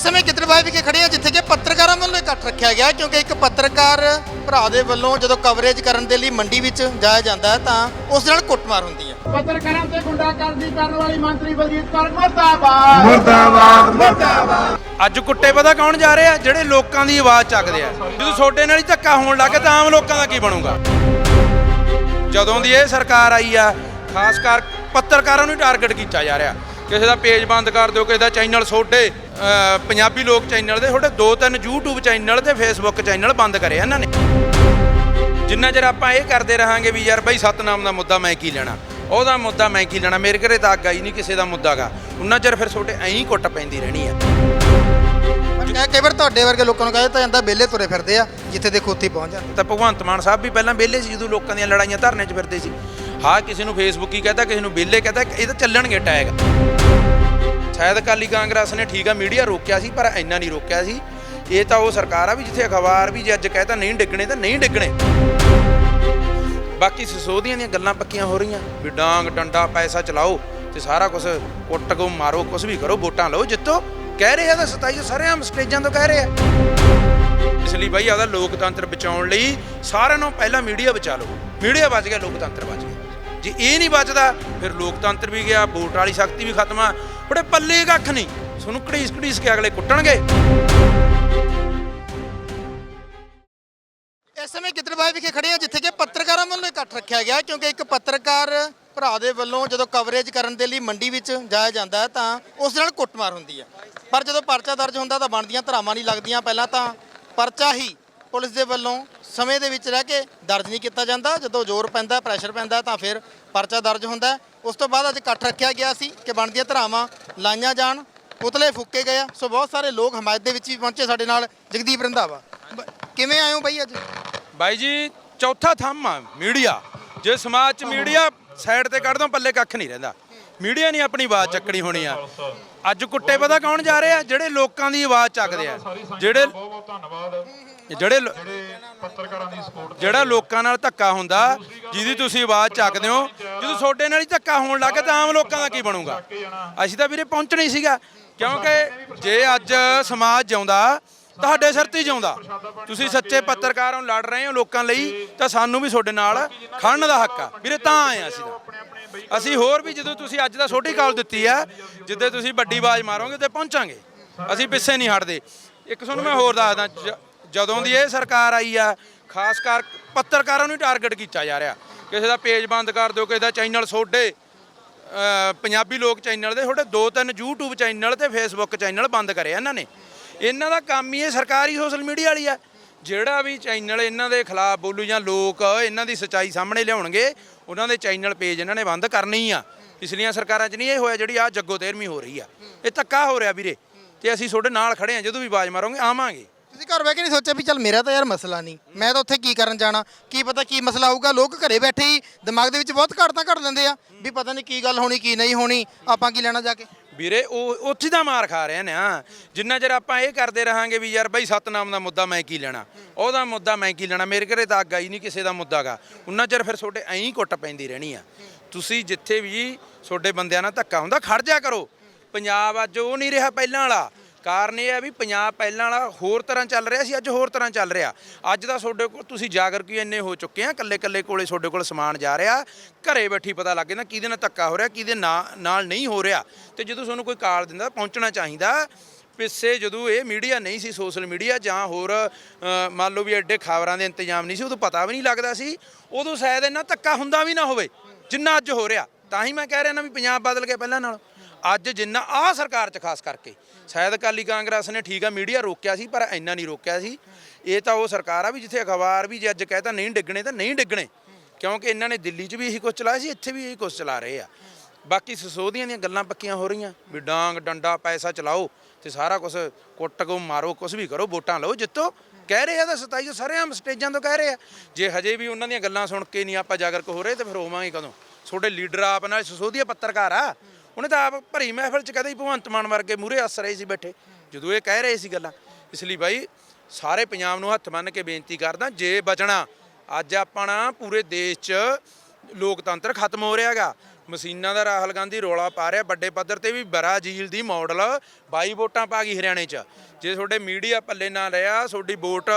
ਇਸ ਸਮੇਂ ਗਿੱਦੜਬਾਈ ਵਿਖੇ ਖੜੇ ਹਾਂ ਜਿੱਥੇ ਕਿ ਪੱਤਰਕਾਰਾਂ ਵੱਲੋਂ ਇਕੱਠ ਰੱਖਿਆ ਗਿਆ ਕਿਉਂਕਿ ਇੱਕ ਪੱਤਰਕਾਰ ਭਰਾ ਦੇ ਵੱਲੋਂ ਜਦੋਂ ਕਵਰੇਜ ਕਰਨ ਦੇ ਲਈ ਮੰਡੀ ਵਿੱਚ ਜਾਇਆ ਜਾਂਦਾ ਹੈ ਤਾਂ ਉਸ ਨਾਲ ਕੁੱਟਮਾਰ ਹੁੰਦੀ ਹੈ। ਪੱਤਰਕਾਰਾਂ ਤੇ ਗੁੰਡਾਗਰਦੀ ਕਰਨ ਵਾਲੀ ਮੰਤਰੀ ਬਲਜੀਤ ਕੌਰ ਮੁਰਦਾਬਾਦ। ਮੁਰਦਾਬਾਦ ਮੁਰਦਾਬਾਦ। ਅੱਜ ਕੁੱਟੇ ਪਤਾ ਕੌਣ ਜਾ ਰਹੇ ਆ ਜਿਹੜੇ ਲੋਕਾਂ ਦੀ ਆਵਾਜ਼ ਚੱਕਦੇ ਆ। ਜਦੋਂ ਛੋਟੇ ਨਾਲ ਹੀ ਧੱਕਾ ਹੋਣ ਲੱਗੇ ਤਾਂ ਆਮ ਲੋਕਾਂ ਦਾ ਕੀ ਬਣੂਗਾ? ਜਦੋਂ ਦੀ ਇਹ ਸਰਕਾਰ ਆਈ ਆ ਖਾਸ ਕਰ ਪੱਤਰਕਾਰਾਂ ਨੂੰ ਟਾਰਗੇਟ ਕੀਤਾ ਜਾ ਰਿਹਾ। ਕਿਸੇ ਦਾ ਪੇਜ ਬੰਦ ਕਰ ਦਿਓ ਕਿਸੇ ਦਾ ਚੈਨਲ ਛੋਟੇ ਅਹ, ਪੰਜਾਬੀ ਲੋਕ ਚੈਨਲ ਦੇ ਛੋਟੇ ਦੋ ਤਿੰਨ YouTube ਚੈਨਲ ਤੇ Facebook ਚੈਨਲ ਬੰਦ ਕਰੇ ਇਹਨਾਂ ਨੇ। ਜਿੰਨਾ ਚਿਰ ਆਪਾਂ ਇਹ ਕਰਦੇ ਰਹਾਂਗੇ ਵੀ ਯਾਰ ਬਈ ਸਤਨਾਮ ਦਾ ਮੁੱਦਾ ਮੈਂ ਕੀ ਲੈਣਾ? ਉਹਦਾ ਮੁੱਦਾ ਮੈਂ ਕੀ ਲੈਣਾ? ਮੇਰੇ ਘਰੇ ਤਾਂ ਅੱਗ ਆਈ ਨਹੀਂ ਕਿਸੇ ਦਾ ਮੁੱਦਾਗਾ ਉਹਨਾਂ ਚਿਰ ਫਿਰ ਛੋਟੇ ਐਂ ਹੀ ਕੁੱਟ ਪੈਂਦੀ ਰਹਿਣੀ ਆ। ਪਰ ਕਈ ਵਾਰ ਤੁਹਾਡੇ ਵਰਗੇ ਲੋਕਾਂ ਨੂੰ ਕਹਿ ਦਿੱਤਾ ਜਾਂਦਾ ਬੇਲੇ ਤੁਰੇ ਫਿਰਦੇ ਆ ਜਿੱਥੇ ਦੇ ਖੋਤੀ ਪਹੁੰਚ ਜਾਂਦੇ। ਤਾਂ ਭਗਵੰਤ ਮਾਨ ਸਾਹਿਬ ਵੀ ਪਹਿਲਾਂ ਵਿਹਲੇ ਸੀ ਜਦੋਂ ਲੋਕਾਂ ਦੀਆਂ ਲੜਾਈਆਂ ਧਰਨੇ 'ਚ ਫਿਰਦੇ ਸੀ। ਹਾਂ ਕਿਸੇ ਨੂੰ ਫੇਸਬੁੱਕ ਹੀ ਕਹਤਾ ਕਿਸੇ ਨੂੰ ਵਿਹਲੇ ਕਹਤਾ ਇਹ ਤਾਂ ਚੱਲਣਗੇ ਟੈਗ। ਸ਼ਾਇਦ ਅਕਾਲੀ ਕਾਂਗਰਸ ਨੇ ਠੀਕ ਆ, ਮੀਡੀਆ ਰੋਕਿਆ ਸੀ, ਪਰ ਇੰਨਾ ਨਹੀਂ ਰੋਕਿਆ ਸੀ। ਇਹ ਤਾਂ ਉਹ ਸਰਕਾਰ ਆ ਵੀ ਜਿੱਥੇ ਅਖਬਾਰ ਵੀ ਜੇ ਅੱਜ ਕਹਤਾ ਨਹੀਂ ਡਿੱਗਣੇ ਤਾਂ ਨਹੀਂ ਡਿੱਗਣੇ। ਬਾਕੀ ਸਸੋਦੀਆਂ ਦੀਆਂ ਗੱਲਾਂ ਪੱਕੀਆਂ ਹੋ ਰਹੀਆਂ। ਵੀ ਡਾਂਗ, ਡੰਡਾ, ਪੈਸਾ ਚਲਾਓ ਤੇ ਸਾਰਾ ਕੁਝ ਕੁੱਟ ਕੋ ਮਾਰੋ ਕੁਝ ਵੀ ਕਰੋ, ਵੋਟਾਂ ਲਓ, ਜਿੱਤੋ। ਕਹਿ ਰਹੇ ਆ ਤਾਂ 27 ਸਾਰਿਆਂ ਸਟੇਜਾਂ ਤੋਂ ਕਹਿ ਰਹੇ। ਆ ਇਸ ਲਈ ਬਾਈ ਆਦਾ ਲੋਕਤੰਤਰ ਬਚਾਉਣ ਲਈ ਸਾਰਿਆਂ ਨੂੰ ਪਹਿਲਾਂ ਮੀਡੀਆ ਬਚਾ ਲਓ। ਮੀਡੀਆ ਬਚ ਗਿਆ, ਲੋਕਤੰਤਰ ਬਚ ਗਿਆ। ਜੇ ਇਹ ਨਹੀਂ ਬਚਦਾ ਫਿਰ ਲੋਕਤੰਤਰ ਵੀ ਗਿਆ, ਵੋਟ ਵਾਲੀ ਸ਼ਕਤੀ ਵੀ ਖਤਮ ਆ। ਬੜੇ ਪੱਲੇ ਕੱਖ ਨਹੀਂ। ਤੁਹਾਨੂੰ ਘੜੀਸ ਘੜੀਸ ਕੇ ਅਗਲੇ ਕੁੱਟਣਗੇ। ਇਸ ਸਮੇਂ ਗਿੱਦੜਬਾਈ ਵਿਖੇ ਖੜੇ ਹਾਂ, ਜਿੱਥੇ ਕਿ ਪੱਤਰਕਾਰਾਂ ਵੱਲੋਂ ਇਕੱਠ ਰੱਖਿਆ ਗਿਆ ਕਿਉਂਕਿ ਇੱਕ ਪੱਤਰਕਾਰ ਭਰਾ ਦੇ ਵੱਲੋਂ ਜਦੋਂ ਕਵਰੇਜ ਕਰਨ ਦੇ ਲਈ ਮੰਡੀ ਵਿੱਚ ਜਾਇਆ ਜਾਂਦਾ ਹੈ, ਤਾਂ ਉਸ ਨਾਲ ਕੁੱਟਮਾਰ ਹੁੰਦੀ ਹੈ। ਪਰ ਜਦੋਂ ਪਰਚਾ ਦਰਜ ਹੁੰਦਾ ਤਾਂ ਬਣਦੀਆਂ ਧਰਾਵਾਂ ਨਹੀਂ ਲੱਗਦੀਆਂ ਪਹਿਲਾਂ ਤਾਂ ਪਰਚਾ ਹੀ ਪੁਲਿਸ ਦੇ ਵੱਲੋਂ ਸਮੇਂ ਦੇ ਵਿੱਚ ਰਹਿ ਕੇ ਦਰਜ ਨਹੀਂ ਕੀਤਾ ਜਾਂਦਾ। ਜਦੋਂ ਜ਼ੋਰ ਪੈਂਦਾ ਪ੍ਰੈਸ਼ਰ ਪੈਂਦਾ, ਤਾਂ ਫਿਰ ਪਰਚਾ ਦਰਜ ਹੁੰਦਾ ਉਸ ਤੋਂ ਬਾਅਦ ਅੱਜ ਇਕੱਠ ਰੱਖਿਆ ਗਿਆ ਸੀ ਕਿ ਬਣਦੀਆਂ ਧਰਾਵਾਂ ਲਾਈਆਂ ਜਾਣ, ਪੁਤਲੇ ਫੂਕੇ ਗਏ ਆ। ਸੋ ਬਹੁਤ ਸਾਰੇ ਲੋਕ ਹਮਾਇਤ ਦੇ ਵਿੱਚ ਵੀ ਪਹੁੰਚੇ ਸਾਡੇ ਨਾਲ ਜਗਦੀਪ ਰੰਧਾਵਾ। ਬ- ਕਿਵੇਂ ਆਏ ਹੋ ਬਾਈ ਅੱਜ? ਬਾਈ ਜੀ, ਚੌਥਾ ਥੰਮ ਆ ਮੀਡੀਆ। ਜੇ ਸਮਾਜ 'ਚ ਮੀਡੀਆ ਸਾਈਡ ਤੇ ਕੱਢ ਦੋ, ਪੱਲੇ ਕੱਖ ਨਹੀਂ ਰਹਿੰਦਾ। ਮੀਡੀਆ ਨਹੀਂ ਆਪਣੀ ਆਵਾਜ਼ ਚੱਕਣੀ ਹੋਣੀ ਆ। ਅੱਜ ਕੁੱਟੇ ਪਤਾ ਕੌਣ ਜਾ ਰਹੇ? ਆ ਜਿਹੜੇ ਲੋਕਾਂ ਦੀ ਆਵਾਜ਼ ਚੱਕਦੇ ਆ। ਜਿਹੜੇ ਬਹੁਤ ਬਹੁਤ ਧੰਨਵਾਦ। ਜਿਹੜੇ ਪੱਤਰਕਾਰਾਂ ਦੀ ਸਪੋਰਟ ਜਿਹੜਾ ਲੋਕਾਂ ਨਾਲ ਧੱਕਾ ਹੁੰਦਾ ਜਿਹਦੀ ਤੁਸੀਂ ਆਵਾਜ਼ ਚੱਕਦੇ ਹੋ ਜਦੋਂ ਤੁਹਾਡੇ ਨਾਲ ਹੀ ਧੱਕਾ ਹੋਣ ਲੱਗੇ ਤਾਂ ਆਮ ਲੋਕਾਂ ਦਾ ਕੀ ਬਣੂਗਾ? ਅਸੀਂ ਤਾਂ ਵੀਰੇ ਪਹੁੰਚਣਾ ਹੀ ਸੀਗਾ। ਕਿਉਂਕਿ ਜੇ ਅੱਜ ਸਮਾਜ ਜਿਉਂਦਾ ਤੁਹਾਡੇ ਸਿਰ ਤੇ ਜਿਉਂਦਾ। ਤੁਸੀਂ ਸੱਚੇ ਪੱਤਰਕਾਰ ਹੋ ਲੜ ਰਹੇ ਹੋ ਲੋਕਾਂ ਲਈ ਤਾਂ ਸਾਨੂੰ ਵੀ ਤੁਹਾਡੇ ਨਾਲ ਖੜਨ ਦਾ ਹੱਕ ਆ। ਵੀਰੇ ਤਾਂ ਆਏ ਆ ਅਸੀਂ ਤਾਂ। ਅਸੀਂ ਹੋਰ ਵੀ ਜਦੋਂ ਤੁਸੀਂ ਅੱਜ ਦਾ ਛੋਟੀ ਕਾਲ ਦਿੱਤੀ ਆ, ਜਿੱਦੇ ਤੁਸੀਂ ਵੱਡੀ ਆਵਾਜ਼ ਮਾਰੋਗੇ ਤੇ ਪਹੁੰਚਾਂਗੇ। ਅਸੀਂ ਪਿੱਛੇ ਨਹੀਂ ਹਟਦੇ। ਇੱਕ ਤੁਹਾਨੂੰ ਮੈਂ ਹੋਰ ਦੱਸਦਾ, ਜ- ਜਦੋਂ ਦੀ ਇਹ ਸਰਕਾਰ ਆਈ ਆ, ਖਾਸ ਕਰ ਪੱਤਰਕਾਰਾਂ ਨੂੰ ਟਾਰਗੇਟ ਕੀਤਾ ਜਾ ਰਿਹਾ। ਕਿਸੇ ਦਾ ਪੇਜ ਬੰਦ ਕਰ ਦਿਓ, ਕਿਸੇ ਦਾ ਚੈਨਲ ਛੋਡੇ ਪੰਜਾਬੀ ਲੋਕ ਚੈਨਲ ਦੇ ਤੁਹਾਡੇ ਦੋ ਤਿੰਨ YouTube ਚੈਨਲ ਤੇ Facebook ਚੈਨਲ ਬੰਦ ਕਰੇ ਇਹਨਾਂ ਨੇ। ਇਹਨਾਂ ਦਾ ਕੰਮ ਹੀ ਇਹ ਸਰਕਾਰੀ ਸੋਸ਼ਲ ਮੀਡੀਆ ਵਾਲੀ ਆ। ਜਿਹੜਾ ਵੀ ਚੈਨਲ ਇਹਨਾਂ ਦੇ ਖਿਲਾਫ ਬੋਲੂ ਜਾਂ ਲੋਕ ਇਹਨਾਂ ਦੀ ਸੱਚਾਈ ਸਾਹਮਣੇ ਲਿਆਉਣਗੇ, ਉਹਨਾਂ ਦੇ ਚੈਨਲ ਪੇਜ ਇਹਨਾਂ ਨੇ ਬੰਦ ਕਰਨੇ ਹੀ ਆ। ਪਿਛਲੀਆਂ ਸਰਕਾਰਾਂ 'ਚ ਨਹੀਂ ਇਹ ਹੋਇਆ, ਜਿਹੜੀ ਆ ਜੱਗੋ ਤੇਰਵੀਂ ਹੋ ਰਹੀ ਆ। ਇਹ ਧੱਕਾ ਹੋ ਰਿਹਾ ਵੀਰੇ। ਤੇ ਅਸੀਂ ਤੁਹਾਡੇ ਨਾਲ ਖੜੇ ਆ, ਜਦੋਂ ਵੀ ਆਵਾਜ਼ ਮਾਰੋਗੇ ਆਵਾਂਗੇ। ਤੁਸੀਂ ਘਰ ਬਹਿ ਕੇ ਨਹੀਂ ਸੋਚਿਆ ਵੀ ਚੱਲ ਮੇਰਾ ਤਾਂ ਯਾਰ ਮਸਲਾ ਨਹੀਂ। ਮੈਂ ਤਾਂ ਉੱਥੇ ਕੀ ਕਰਨ ਜਾਣਾ? ਕੀ ਪਤਾ ਕੀ ਮਸਲਾ ਆਊਗਾ ਲੋਕ ਘਰੇ ਬੈਠੇ ਹੀ ਦਿਮਾਗ ਦੇ ਵਿੱਚ ਬਹੁਤ ਘੜਤਾਂ ਘੜ ਦਿੰਦੇ ਆ। ਵੀ ਪਤਾ ਨਹੀਂ ਕੀ ਗੱਲ ਹੋਣੀ, ਕੀ ਨਹੀਂ ਹੋਣੀ, ਆਪਾਂ ਕੀ ਲੈਣਾ ਜਾ ਕੇ? ਵੀਰੇ, ਉਹ ਉੱਥੇ ਦਾ ਮਾਰ ਖਾ ਰਹੇ ਨੇ ਆ ਜਿੰਨਾ ਚਿਰ ਆਪਾਂ ਇਹ ਕਰਦੇ ਰਹਾਂਗੇ ਵੀ ਯਾਰ ਬਾਈ ਸਤਨਾਮ ਦਾ ਮੁੱਦਾ ਮੈਂ ਕੀ ਲੈਣਾ? ਉਹਦਾ ਮੁੱਦਾ ਮੈਂ ਕੀ ਲੈਣਾ? ਮੇਰੇ ਘਰੇ ਤਾਂ ਅੱਗ ਆਈ ਨਹੀਂ ਕਿਸੇ ਦਾ ਮੁੱਦਾਗਾ। ਉਹਨਾਂ ਚਿਰ ਫਿਰ ਤੁਹਾਡੇ ਐਂ ਹੀ ਕੁੱਟ ਪੈਂਦੀ ਰਹਿਣੀ ਆ। ਤੁਸੀਂ ਜਿੱਥੇ ਵੀ ਤੁਹਾਡੇ ਬੰਦਿਆਂ ਨਾਲ ਧੱਕਾ ਹੁੰਦਾ, ਖੜ ਜਾ ਕਰੋ। ਪੰਜਾਬ ਅੱਜ ਉਹ ਨਹੀਂ ਰਿਹਾ ਪਹਿਲਾਂ ਵਾਲਾ। ਕਾਰਨ ਇਹ ਹੈ ਵੀ ਪੰਜਾਬ ਪਹਿਲਾਂ ਵਾਲਾ ਹੋਰ ਤਰ੍ਹਾਂ ਚੱਲ ਰਿਹਾ ਸੀ, ਅੱਜ ਹੋਰ ਤਰ੍ਹਾਂ ਚੱਲ ਰਿਹਾ। ਅੱਜ ਦਾ ਤੁਹਾਡੇ ਕੋਲ, ਤੁਸੀਂ ਜਾਗਰ ਕੀ ਇੰਨੇ ਹੋ ਚੁੱਕੇ ਆ? ਕੱਲੇ ਕੱਲੇ ਕੋਲੇ ਤੁਹਾਡੇ ਕੋਲ ਸਮਾਨ ਜਾ ਰਿਹਾ। ਘਰੇ ਬੈਠੀ ਪਤਾ ਲੱਗ ਜਾਂਦਾ ਕਿਹਦੇ ਨਾਲ ਧੱਕਾ ਹੋ ਰਿਹਾ, ਕਿਹਦੇ ਨਾ- ਨਾਲ ਨਹੀਂ ਹੋ ਰਿਹਾ। ਤੇ ਜਦੋਂ ਤੁਹਾਨੂੰ ਕੋਈ ਕਾਲ ਦਿੰਦਾ, ਪਹੁੰਚਣਾ ਚਾਹੀਦਾ, ਪਿੱਛੇ ਜਦੋਂ ਇਹ ਮੀਡੀਆ ਨਹੀਂ ਸੀ, ਸੋਸ਼ਲ ਮੀਡੀਆ ਜਾਂ ਹੋਰ ਮੰਨ ਲਓ ਵੀ ਐਡੇ ਖਬਰਾਂ ਦੇ ਇੰਤਜ਼ਾਮ ਨਹੀਂ ਸੀ, ਉਦੋਂ ਪਤਾ ਵੀ ਨਹੀਂ ਲੱਗਦਾ ਸੀ। ਉਦੋਂ ਸ਼ਾਇਦ ਇੰਨਾ ਧੱਕਾ ਹੁੰਦਾ ਵੀ ਨਾ ਹੋਵੇ, ਜਿੰਨਾ ਅੱਜ ਹੋ ਰਿਹਾ। ਤਾਂ ਹੀ ਮੈਂ ਕਹਿ ਰਿਹਾ ਨਾ ਵੀ ਪੰਜਾਬ ਬਦਲ ਗਿਆ ਪਹਿਲਾਂ ਨਾਲ। ਅੱਜ ਜਿੰਨਾ ਆਹ ਸਰਕਾਰ 'ਚ ਖਾਸ ਕਰਕੇ, ਸ਼ਾਇਦ ਅਕਾਲੀ ਕਾਂਗਰਸ ਨੇ ਠੀਕ ਆ, ਮੀਡੀਆ ਰੋਕਿਆ ਸੀ, ਪਰ ਇੰਨਾ ਨਹੀਂ ਰੋਕਿਆ ਸੀ। ਇਹ ਤਾਂ ਉਹ ਸਰਕਾਰ ਆ ਵੀ ਜਿੱਥੇ ਅਖਬਾਰ ਵੀ ਜੇ ਅੱਜ ਕਹਤਾ ਨਹੀਂ ਡਿੱਗਣੇ ਤਾਂ ਨਹੀਂ ਡਿੱਗਣੇ, ਕਿਉਂਕਿ ਇਹਨਾਂ ਨੇ ਦਿੱਲੀ 'ਚ ਵੀ ਇਹੀ ਕੁਝ ਚਲਾਇਆ ਸੀ, ਇੱਥੇ ਵੀ ਇਹੀ ਕੁਝ ਚਲਾ ਰਹੇ ਆ। ਬਾਕੀ ਸਸੋਧੀਆਂ ਦੀਆਂ ਗੱਲਾਂ ਪੱਕੀਆਂ ਹੋ ਰਹੀਆਂ, ਵੀ ਡਾਂਗ, ਡੰਡਾ, ਪੈਸਾ ਚਲਾਓ ਤੇ ਸਾਰਾ ਕੁਝ ਕੁੱਟ ਕੋ ਮਾਰੋ ਕੁਝ ਵੀ ਕਰੋ, ਵੋਟਾਂ ਲਓ, ਜਿੱਤੋ। ਕਹਿ ਰਹੇ ਆ ਤਾਂ 27 ਸਾਰਿਆਂ ਸਟੇਜਾਂ ਤੋਂ ਕਹਿ ਰਹੇ ਆ। ਜੇ ਹਜੇ ਵੀ ਉਹਨਾਂ ਦੀਆਂ ਗੱਲਾਂ ਸੁਣ ਕੇ ਨਹੀਂ ਆਪਾਂ ਜਾਗਰਕ ਹੋ ਰਹੇ, ਤੇ ਫਿਰ ਹੋਵਾਂਗੇ ਕਦੋਂ? ਤੁਹਾਡੇ ਲੀਡਰ ਆਪ ਨਾਲ ਸਸੋਧੀਆ ਪੱਤਰਕਾਰ ਆ। ਉਹਨੇ ਤਾਂ ਆਪ ਭਰੀ ਮਹਿਫਲ 'ਚ ਕਦੇ ਭਗਵੰਤ ਮਾਨ ਵਰਗੇ ਮੂਰੇ ਹੱਸ ਰਹੇ ਸੀ ਬੈਠੇ। ਜਦੋਂ ਇਹ ਕਹਿ ਰਹੇ ਸੀ ਗੱਲਾਂ, ਇਸ ਲਈ ਬਾਈ ਸਾਰੇ ਪੰਜਾਬ ਨੂੰ ਹੱਥ ਬੰਨ੍ਹ ਕੇ ਬੇਨਤੀ ਕਰਦਾ, ਜੇ ਬਚਣਾ, ਅੱਜ ਆਪਣਾ ਪੂਰੇ ਦੇਸ਼ 'ਚ ਲੋਕਤੰਤਰ ਖਤਮ ਹੋ ਰਿਹਾ ਰਿਹਾਗਾ। ਮਸ਼ੀਨਾਂ ਦਾ ਰਾਹੁਲ ਗਾਂਧੀ ਰੋਲਾ ਪਾ ਰਿਹਾ, ਵੱਡੇ ਪੱਧਰ ਤੇ ਵੀ ਬਰਾਜ਼ੀਲ ਦੀ ਮਾਡਲ 22 ਵੋਟਾਂ ਪਾ ਗਈ ਹਰਿਆਣੇ 'ਚ। ਜੇ ਤੁਹਾਡੇ ਮੀਡੀਆ ਪੱਲੇ ਨਾ ਰਿਹਾ, ਤੁਹਾਡੀ ਵੋਟ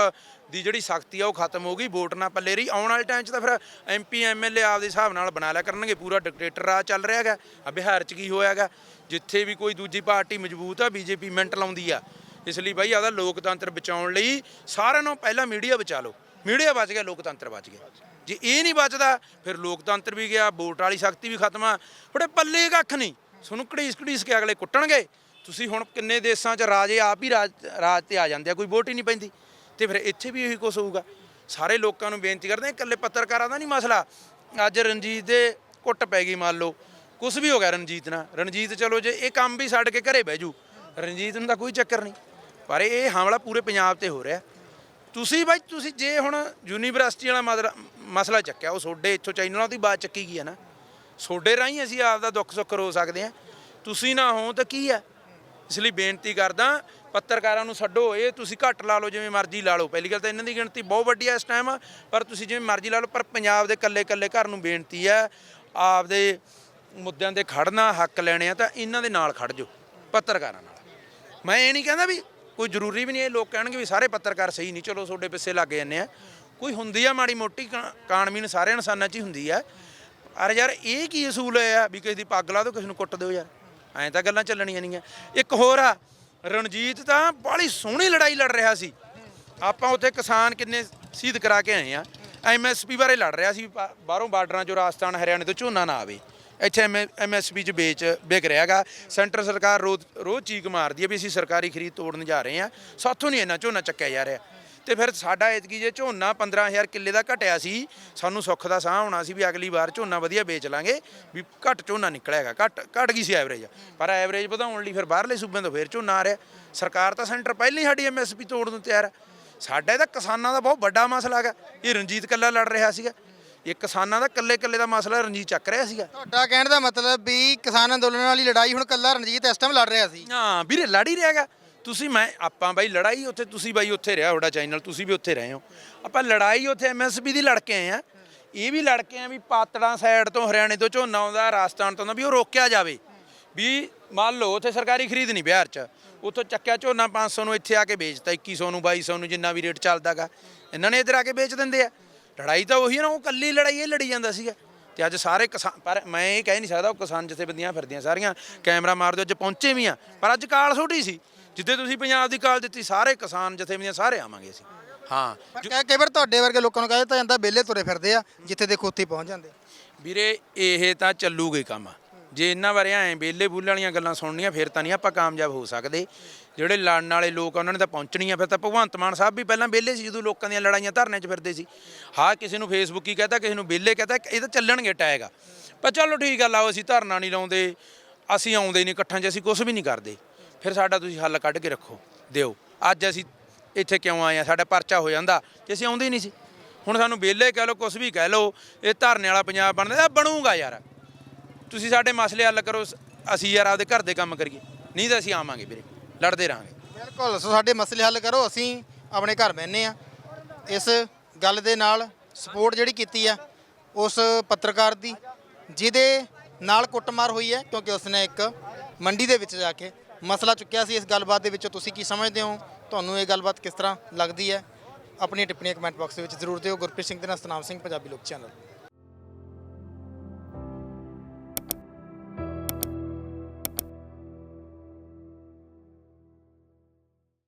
ਦੀ ਜਿਹੜੀ ਸ਼ਕਤੀ ਆ ਉਹ ਖਤਮ ਹੋ ਗਈ, ਵੋਟ ਨਾ ਪੱਲੇ ਰਹੀ। ਆਉਣ ਵਾਲੇ ਟਾਈਮ 'ਚ ਤਾਂ ਫਿਰ ਐਮਪੀ ਐਮਐਲਏ ਆਪਦੇ ਹਿਸਾਬ ਨਾਲ ਬਣਾ ਲਿਆ ਕਰਨਗੇ, ਪੂਰਾ ਡਿਕਟੇਟਰ ਰਾਜ ਚੱਲ ਰਿਹਾ ਹੈਗਾ। ਆ ਬਿਹਾਰ 'ਚ ਕੀ ਹੋਇਆ ਹੈਗਾ? ਜਿੱਥੇ ਵੀ ਕੋਈ ਦੂਜੀ ਪਾਰਟੀ ਮਜ਼ਬੂਤ ਆ, ਬੀਜੇਪੀ ਮਿੰਟ ਲਾਉਂਦੀ ਆ। ਇਸ ਲਈ ਬਾਈ ਆਪਦਾ ਲੋਕਤੰਤਰ ਬਚਾਉਣ ਲਈ ਸਾਰਿਆਂ ਨੂੰ ਪਹਿਲਾਂ ਮੀਡੀਆ ਬਚਾ ਲਓ। ਮੀਡੀਆ ਬਚ ਗਿਆ, ਲੋਕਤੰਤਰ ਬਚ ਗਿਆ। ਜੇ ਇਹ ਨਹੀਂ ਬਚਦਾ, ਫਿਰ ਲੋਕਤੰਤਰ ਵੀ ਗਿਆ, ਵੋਟ ਵਾਲੀ ਸ਼ਕਤੀ ਵੀ ਖਤਮ ਆ। ਤੁਹਾਡੇ ਪੱਲੇ ਕੱਖ ਨਹੀਂ। ਤੁਹਾਨੂੰ ਘੜੀਸ ਘੜੀਸ ਕੇ ਅਗਲੇ ਕੁੱਟਣਗੇ। ਤੁਸੀਂ ਹੁਣ ਕਿੰਨੇ ਦੇਸ਼ਾਂ 'ਚ ਰਾਜੇ ਆਪ ਹੀ ਰਾਜ ਰਾਜ ਤੇ ਆ ਜਾਂਦੇ ਆ, ਕੋਈ ਵੋਟ ਹੀ ਨਹੀਂ ਪੈਂਦੀ। ਤੇ ਫਿਰ ਇੱਥੇ ਵੀ ਇਹੀ ਕੁਝ ਹੋਊਗਾ। ਸਾਰੇ ਲੋਕਾਂ ਨੂੰ ਬੇਨਤੀ ਕਰਦੇ ਆ ਇਕੱਲੇ ਪੱਤਰਕਾਰਾਂ ਦਾ ਨਹੀਂ ਮਸਲਾ। ਅੱਜ ਰਣਜੀਤ ਦੇ ਕੁੱਟ ਪੈ ਗਈ ਮੰਨ ਲਓ। ਕੁਝ ਵੀ ਹੋ ਗਿਆ ਰਣਜੀਤ ਨਾਲ। ਰਣਜੀਤ ਚਲੋ ਜੇ ਇਹ ਕੰਮ ਵੀ ਛੱਡ ਕੇ ਘਰੇ ਬਹਿ ਜੂ, ਰਣਜੀਤ ਨੂੰ ਤਾਂ ਕੋਈ ਚੱਕਰ ਨਹੀਂ। ਪਰ ਇਹ ਹਮਲਾ ਪੂਰੇ ਪੰਜਾਬ ਤੇ ਹੋ ਰਿਹਾ। ਤੁਸੀਂ ਬਾਈ, ਤੁਸੀਂ ਜੇ ਹੁਣ ਯੂਨੀਵਰਸਿਟੀ ਵਾਲਾ ਮਸਲਾ- ਮਸਲਾ ਚੱਕਿਆ, ਉਹ ਤੁਹਾਡੇ ਇੱਥੋਂ ਚੈਨਲਾਂ ਦੀ ਬਾਤ ਚੱਕੀ ਗਈ ਹੈ ਨਾ। ਤੁਹਾਡੇ ਰਾਹੀਂ ਅਸੀਂ ਆਪ ਦਾ ਦੁੱਖ ਸੁੱਖ ਰੋ ਸਕਦੇ ਹਾਂ। ਤੁਸੀਂ ਨਾ ਹੋ ਤਾਂ ਕੀ ਆ ਇਸ ਲਈ ਬੇਨਤੀ ਕਰਦਾ ਪੱਤਰਕਾਰਾਂ ਨੂੰ ਛੱਡੋ, ਇਹ ਤੁਸੀਂ ਘੱਟ ਲਾ ਲਓ, ਜਿਵੇਂ ਮਰਜ਼ੀ ਲਾ ਲਓ। ਪਹਿਲੀ ਗੱਲ ਤਾਂ ਇਹਨਾਂ ਦੀ ਗਿਣਤੀ ਬਹੁਤ ਵੱਡੀ ਹੈ ਇਸ ਟਾਈਮ ਪਰ ਤੁਸੀਂ ਜਿਵੇਂ ਮਰਜ਼ੀ ਲਾ ਲਓ, ਪਰ ਪੰਜਾਬ ਦੇ ਕੱਲੇ ਕੱਲੇ ਘਰ ਨੂੰ ਬੇਨਤੀ ਹੈ, ਆਪਦੇ ਮੁੱਦਿਆਂ ਤੇ ਖੜਨਾ, ਹੱਕ ਲੈਣੇ ਆ, ਤਾਂ ਇਹਨਾਂ ਦੇ ਨਾਲ ਖੜ ਜਾਓ, ਪੱਤਰਕਾਰਾਂ ਨਾਲ। ਮੈਂ ਇਹ ਨਹੀਂ ਕਹਿੰਦਾ ਵੀ ਕੋਈ ਜ਼ਰੂਰੀ ਵੀ ਨਹੀਂ ਇਹ ਲੋਕ ਕਹਿਣਗੇ ਵੀ ਸਾਰੇ ਪੱਤਰਕਾਰ ਸਹੀ ਨਹੀਂ, ਚਲੋ ਤੁਹਾਡੇ ਪਿੱਛੇ ਲੱਗ ਜਾਂਦੇ ਆ। ਕੋਈ ਹੁੰਦੀ ਆ ਮਾੜੀ ਮੋਟੀ ਕਾ- ਕਾਣਮੀਨ ਸਾਰੇ ਇਨਸਾਨਾਂ 'ਚ ਹੀ ਹੁੰਦੀ ਆ। ਅਰੇ ਯਾਰ ਇਹ ਕੀ ਅਸੂਲ ਹੈ ਵੀ ਕਿਸੇ ਦੀ ਪੱਗ ਲਾ ਦਿਓ, ਕਿਸੇ ਨੂੰ ਕੁੱਟ ਦਿਓ ਯਾਰ। ਐਂ ਤਾਂ ਗੱਲਾਂ ਚੱਲਣੀਆਂ ਨਹੀਂ ਆ। ਇੱਕ ਹੋਰ ਆ ਰਣਜੀਤ ਤਾਂ ਬੜੀ ਸੋਹਣੀ ਲੜਾਈ ਲੜ ਰਿਹਾ ਸੀ। ਆਪਾਂ ਉੱਥੇ ਕਿਸਾਨ ਕਿੰਨੇ ਸ਼ਹੀਦ ਕਰਾ ਕੇ ਆਏ ਆ। ਐਮਐਸਪੀ ਬਾਰੇ ਲੜ ਰਿਹਾ ਸੀ। ਬਾਹਰੋਂ ਬਾਰਡਰਾਂ 'ਚੋਂ ਰਾਜਸਥਾਨ, ਹਰਿਆਣੇ ਤੋਂ ਝੋਨਾ ਨਾ ਆਵੇ। ਇੱਥੇ ਐਮਐਸਪੀ 'ਚ ਵੇਚ, ਵਿਕ ਰਿਹਾਗਾ ਸੈਂਟਰ ਸਰਕਾਰ ਰੋਜ਼ ਰੋਜ਼ ਚੀਕ ਮਾਰਦੀ ਹੈ ਵੀ ਅਸੀਂ ਸਰਕਾਰੀ ਖਰੀਦ ਤੋੜਨ ਜਾ ਰਹੇ ਹਾਂ ਸਾਥੋਂ ਨਹੀਂ ਇੰਨਾ ਝੋਨਾ ਚੱਕਿਆ ਜਾ ਰਿਹਾ। ਤੇ ਫਿਰ ਸਾਡਾ ਐਤਕੀ ਜੇ ਝੋਨਾ 15000 ਕਿੱਲੇ ਦਾ ਘਟਿਆ ਸੀ ਸਾਨੂੰ ਸੁੱਖ ਦਾ ਸਾਹ ਹੋਣਾ ਸੀ ਵੀ ਅਗਲੀ ਵਾਰ ਝੋਨਾ ਵਧੀਆ ਵੇਚ ਲਾਂਗੇ ਵੀ ਘੱਟ ਝੋਨਾ ਨਿਕਲੇਗਾ ਘੱਟ ਘਟ ਗਈ ਸੀ ਐਵਰੇਜ ਪਰ ਐਵਰੇਜ ਵਧਾਉਣ ਲਈ ਫਿਰ ਬਾਹਰਲੇ ਸੂਬਿਆਂ ਤੋਂ ਫਿਰ ਝੋਨਾ ਆ ਰਿਹਾ। ਸਰਕਾਰ ਤਾਂ ਸੈਂਟਰ ਪਹਿਲਾਂ ਹੀ ਸਾਡੀ ਐਮਐਸਪੀ ਤੋੜਨ ਨੂੰ ਤਿਆਰ ਹੈ ਸਾਡਾ ਇਹਦਾ ਕਿਸਾਨਾਂ ਦਾ ਬਹੁਤ ਵੱਡਾ ਮਸਲਾ ਹੈਗਾ। ਇਹ ਰਣਜੀਤ ਕੱਲਾ ਲੜ ਰਿਹਾ ਸੀਗਾ। ਇਹ ਕਿਸਾਨਾਂ ਦਾ ਕੱਲੇ ਕੱਲੇ ਦਾ ਮਸਲਾ ਰਣਜੀਤ ਚੱਕ ਰਿਹਾ ਸੀਗਾ। ਤੁਹਾਡਾ ਕਹਿਣ ਦਾ ਮਤਲਬ ਵੀ ਕਿਸਾਨ ਅੰਦੋਲਨ ਵਾਲੀ ਲੜਾਈ ਹੁਣ ਕੱਲਾ ਰਣਜੀਤ ਇਸ ਟਾਈਮ ਲੜ ਰਿਹਾ ਸੀ। ਹਾਂ ਵੀਰੇ ਲੜ ਹੀ ਰਿਹਾਗਾ ਤੁਸੀਂ ਮੈਂ, ਆਪਾਂ ਬਾਈ ਲੜਾਈ ਉੱਥੇ, ਤੁਸੀਂ ਬਾਈ ਉੱਥੇ ਰਿਹਾ ਤੁਹਾਡਾ ਚੈਨਲ ਤੁਸੀਂ ਵੀ ਉੱਥੇ ਰਹੇ ਹੋ। ਆਪਾਂ ਲੜਾਈ ਉੱਥੇ ਐਮਐਸਪੀ ਦੀ ਲੜ ਕੇ ਆਏ ਆ। ਇਹ ਵੀ ਲੜ ਕੇ ਆ ਵੀ ਪਾਤੜਾਂ ਸਾਈਡ ਤੋਂ, ਹਰਿਆਣੇ ਤੋਂ ਝੋਨਾ ਆਉਂਦਾ, ਰਾਜਸਥਾਨ ਤੋਂ ਆਉਂਦਾ, ਵੀ ਉਹ ਰੋਕਿਆ ਜਾਵੇ। ਵੀ ਮੰਨ ਲਓ ਉੱਥੇ ਸਰਕਾਰੀ ਖਰੀਦ ਨਹੀਂ ਬਿਹਾਰ 'ਚ। ਉੱਥੋਂ ਚੱਕਿਆ ਝੋਨਾ 500 ਨੂੰ ਇੱਥੇ ਆ ਕੇ ਵੇਚਤਾ 2100 ਨੂੰ 2200 ਨੂੰ ਜਿੰਨਾ ਵੀ ਰੇਟ ਚੱਲਦਾਗਾ ਇਹਨਾਂ ਨੇ ਇੱਧਰ ਆ ਕੇ ਵੇਚ ਦਿੰਦੇ ਆ। ਲੜਾਈ ਤਾਂ ਉਹੀ ਨਾ, ਉਹ ਕੱਲੀ ਲੜਾਈ ਇਹ ਲੜੀ ਜਾਂਦਾ ਸੀਗਾ। ਤੇ ਅੱਜ ਸਾਰੇ ਕਿਸਾਨ, ਪਰ ਮੈਂ ਇਹ ਕਹਿ ਨਹੀਂ ਸਕਦਾ ਉਹ ਕਿਸਾਨ ਜਥੇਬੰਦੀਆਂ ਫਿਰਦੀਆਂ ਸਾਰੀਆਂ, ਕੈਮਰਾ ਮਾਰ ਦਿਓ, ਅੱਜ ਪਹੁੰਚੇ ਵੀ ਆ। ਪਰ ਅੱਜ ਕਾਲ ਛੋਟੀ ਸੀ। ਜਿੱਦੇ ਤੁਸੀਂ ਪੰਜਾਬ ਦੀ ਕਾਲ ਦਿੱਤੀ ਸਾਰੇ ਕਿਸਾਨ ਜਥੇਬੰਦੀਆਂ ਸਾਰੇ ਆਵਾਂਗੇ ਅਸੀਂ। ਹਾਂ ਪਰ ਕਈ ਕਈ ਵਾਰ ਤੁਹਾਡੇ ਵਰਗੇ ਲੋਕਾਂ ਨੂੰ ਕਹਿ ਦਿੱਤਾ ਜਾਂਦਾ ਬੇਲੇ ਤੁਰੇ ਫਿਰਦੇ ਆ ਜਿੱਥੇ ਦੇਖੋ ਉੱਥੇ ਪਹੁੰਚ ਜਾਂਦੇ। ਵੀਰੇ ਇਹ ਤਾਂ ਚੱਲੂਗਾ ਹੀ ਕੰਮ। ਜੇ ਇਹਨਾਂ ਬਾਰੇ ਐਂ ਬੇਲੇ ਬੁੱਲੇ ਵਾਲੀਆਂ ਗੱਲਾਂ ਸੁਣਨੀਆਂ ਫਿਰ ਤਾਂ ਨਹੀਂ ਆਪਾਂ ਕਾਮਯਾਬ ਹੋ ਸਕਦੇ। ਜਿਹੜੇ ਲੜਨ ਵਾਲੇ ਲੋਕ ਆ ਉਹਨਾਂ ਨੇ ਤਾਂ ਪਹੁੰਚਣੀਆਂ ਫਿਰ ਤਾਂ ਭਗਵੰਤ ਮਾਨ ਸਾਹਿਬ ਵੀ ਪਹਿਲਾਂ ਬੇਲੇ ਸੀ ਜਦੋਂ ਲੋਕਾਂ ਦੀਆਂ ਲੜਾਈਆਂ ਧਰਨੇ 'ਚ ਫਿਰਦੇ ਸੀ। ਹਾਂ ਕਿਸੇ ਨੂੰ ਫੇਸਬੁੱਕ ਹੀ ਕਹਤਾ ਕਿਸੇ ਨੂੰ ਬੇਲੇ ਕਹਤਾ ਇਹ ਤਾਂ ਚੱਲਣਗੇ ਟੈਗ ਪਰ ਚਲੋ ਠੀਕ ਆ ਲਾਓ ਅਸੀਂ ਧਰਨਾ ਨਹੀਂ ਲਾਉਂਦੇ ਅਸੀਂ ਆਉਂਦੇ ਨਹੀਂ ਇਕੱਠਾਂ 'ਚ ਅਸੀਂ ਕੁਝ ਵੀ ਨਹੀਂ ਕਰਦੇ। ਫਿਰ ਸਾਡਾ ਤੁਸੀਂ ਹੱਲ ਕੱਢ ਕੇ ਰੱਖੋ, ਦਿਓ। ਅੱਜ ਅਸੀਂ ਇੱਥੇ ਕਿਉਂ ਆਏ ਆ ਸਾਡਾ ਪਰਚਾ ਹੋ ਜਾਂਦਾ। ਜੇ ਅਸੀਂ ਆਉਂਦੇ ਹੀ ਨਹੀਂ ਸੀ। ਹੁਣ ਸਾਨੂੰ ਵਿਹਲੇ ਕਹਿ ਲਓ ਕੁਝ ਵੀ ਕਹਿ ਲਓ, ਇਹ ਧਰਨੇ ਵਾਲਾ ਪੰਜਾਬ ਬਣਦਾ ਬਣੂਗਾ ਯਾਰ। ਤੁਸੀਂ ਸਾਡੇ ਮਸਲੇ ਹੱਲ ਕਰੋ, ਅਸੀਂ ਯਾਰ ਆਪਦੇ ਘਰ ਦੇ ਕੰਮ ਕਰੀਏ। ਨਹੀਂ ਤਾਂ ਅਸੀਂ ਆਵਾਂਗੇ ਵੀਰੇ, ਲੜਦੇ ਰਹਾਂਗੇ। ਬਿਲਕੁਲ, ਸੋ ਸਾਡੇ ਮਸਲੇ ਹੱਲ ਕਰੋ, ਅਸੀਂ ਆਪਣੇ ਘਰ ਬਹਿੰਦੇ ਆ ਇਸ ਗੱਲ ਦੇ ਨਾਲ ਸਪੋਰਟ ਜਿਹੜੀ ਕੀਤੀ ਆ, ਉਸ ਪੱਤਰਕਾਰ ਦੀ, ਜਿਹਦੇ ਨਾਲ ਕੁੱਟਮਾਰ ਹੋਈ ਹੈ, ਕਿਉਂਕਿ ਉਸਨੇ ਇੱਕ ਮੰਡੀ ਦੇ ਵਿੱਚ ਜਾ ਕੇ ਮਸਲਾ ਚੁੱਕਿਆ ਸੀ ਇਸ ਗੱਲਬਾਤ ਦੇ ਵਿੱਚੋਂ ਤੁਸੀਂ ਕੀ ਸਮਝਦੇ ਹੋ? ਤੁਹਾਨੂੰ ਇਹ ਗੱਲਬਾਤ ਕਿਸ ਤਰ੍ਹਾਂ ਲੱਗਦੀ ਹੈ? ਆਪਣੀ ਟਿੱਪਣੀਆਂ ਕਮੈਂਟ ਬਾਕਸ ਦੇ ਵਿੱਚ ਜ਼ਰੂਰ ਦਿਓ। ਗੁਰਪ੍ਰੀਤ ਸਿੰਘ ਦੇ ਨਾਲ ਸਤਨਾਮ ਸਿੰਘ, ਪੰਜਾਬੀ ਲੋਕ ਚੈਨਲ।